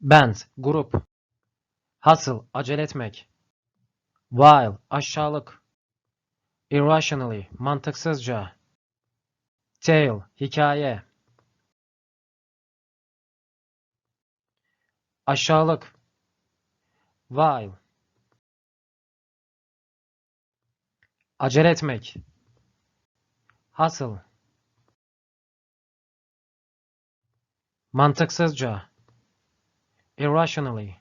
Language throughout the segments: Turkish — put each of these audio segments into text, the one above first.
Band, grup. Hustle, acele etmek. While, aşağılık. Irrationally, mantıksızca. Tale, hikaye. Aşağılık. While. Acele etmek. Hustle. Mantıksızca. Irrationally.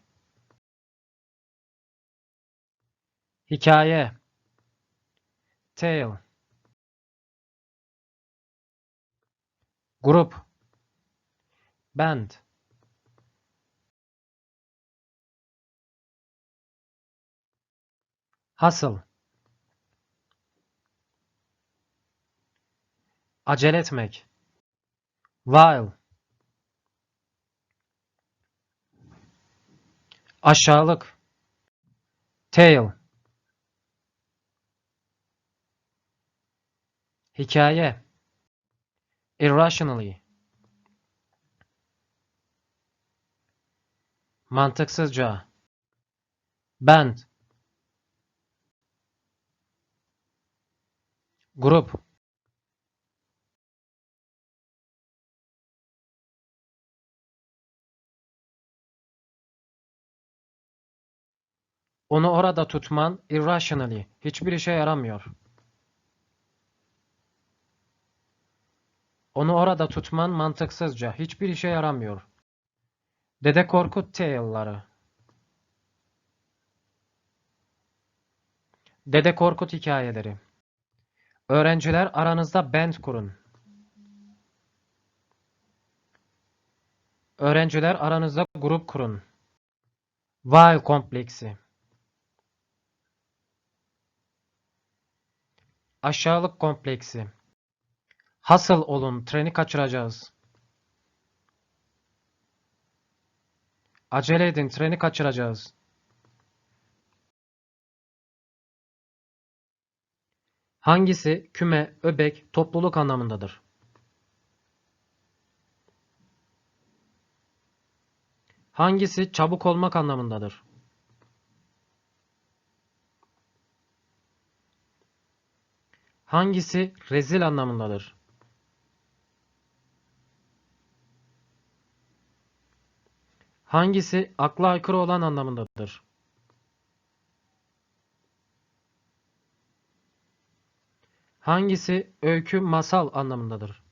Hikaye. Tale. Grup. Band. Hustle. Acele etmek. While. Aşağılık. Tale. Hikaye. Irrationally. Mantıksızca. Band. Grup. Onu orada tutman irrationally hiçbir işe yaramıyor. Onu orada tutman mantıksızca hiçbir işe yaramıyor. Dede Korkut tale'ları. Dede Korkut hikayeleri. Öğrenciler aranızda band kurun. Öğrenciler aranızda grup kurun. While kompleksi. Aşağılık kompleksi. Hasıl olun, treni kaçıracağız. Acele edin, treni kaçıracağız. Hangisi küme, öbek, topluluk anlamındadır? Hangisi çabuk olmak anlamındadır? Hangisi rezil anlamındadır? Hangisi akla aykırı olan anlamındadır? Hangisi öykü masal anlamındadır?